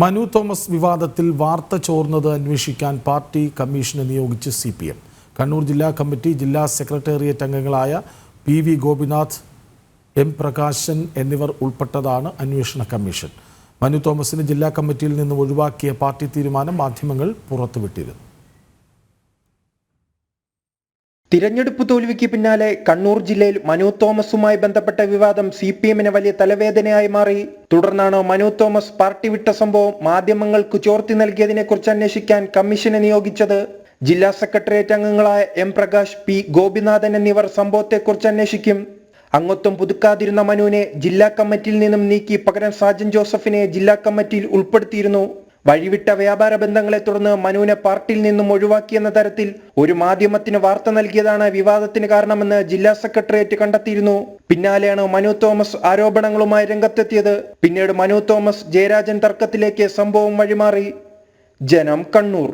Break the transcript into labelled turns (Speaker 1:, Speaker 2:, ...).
Speaker 1: Manu Thomas വിവാദത്തിൽ വാർത്ത ചോർന്നത് അന്വേഷിക്കാൻ പാർട്ടി കമ്മീഷനെ നിയോഗിച്ച് സി പി എം കണ്ണൂർ ജില്ലാ കമ്മിറ്റി ജില്ലാ സെക്രട്ടേറിയറ്റ് അംഗങ്ങളായ P V Gopinath M Prakashan എന്നിവർ ഉൾപ്പെട്ടതാണ് അന്വേഷണ കമ്മീഷൻ. മനു തോമസിന് ജില്ലാ കമ്മിറ്റിയിൽ നിന്ന് ഒഴിവാക്കിയ പാർട്ടി തീരുമാനം മാധ്യമങ്ങൾ പുറത്തുവിട്ടിരുന്നു.
Speaker 2: തിരഞ്ഞെടുപ്പ് തോൽവിക്ക് പിന്നാലെ കണ്ണൂർ ജില്ലയിൽ മനു തോമസുമായി ബന്ധപ്പെട്ട വിവാദം സി പി എമ്മിന് വലിയ തലവേദനയായി മാറി. തുടർന്നാണ് മനു തോമസ് പാർട്ടി വിട്ട സംഭവം മാധ്യമങ്ങൾക്ക് ചോർത്തി നൽകിയതിനെക്കുറിച്ച് അന്വേഷിക്കാൻ കമ്മീഷനെ നിയോഗിച്ചത്. ജില്ലാ സെക്രട്ടേറിയറ്റ് അംഗങ്ങളായ എം പ്രകാശ് പി ഗോപിനാഥൻ എന്നിവർ സംഭവത്തെക്കുറിച്ച് അന്വേഷിക്കും. അംഗത്വം പുതുക്കാതിരുന്ന മനുവിനെ ജില്ലാ കമ്മിറ്റിയിൽ നിന്നും നീക്കി പകരം സാജൻ ജോസഫിനെ ജില്ലാ കമ്മിറ്റിയിൽ ഉൾപ്പെടുത്തിയിരുന്നു. വഴിവിട്ട വ്യാപാര ബന്ധങ്ങളെ തുടർന്ന് മനുവിനെ പാർട്ടിയിൽ നിന്നും ഒഴിവാക്കിയെന്ന തരത്തിൽ ഒരു മാധ്യമത്തിന് വാർത്ത നൽകിയതാണ് വിവാദത്തിന് കാരണമെന്ന് ജില്ലാ സെക്രട്ടേറിയറ്റ് കണ്ടെത്തിയിരുന്നു. പിന്നാലെയാണ് മനു തോമസ് ആരോപണങ്ങളുമായി രംഗത്തെത്തിയത്. പിന്നീട് മനു തോമസ് ജയരാജൻ തർക്കത്തിലേക്ക് സംഭവം വഴിമാറി. ജനം കണ്ണൂർ.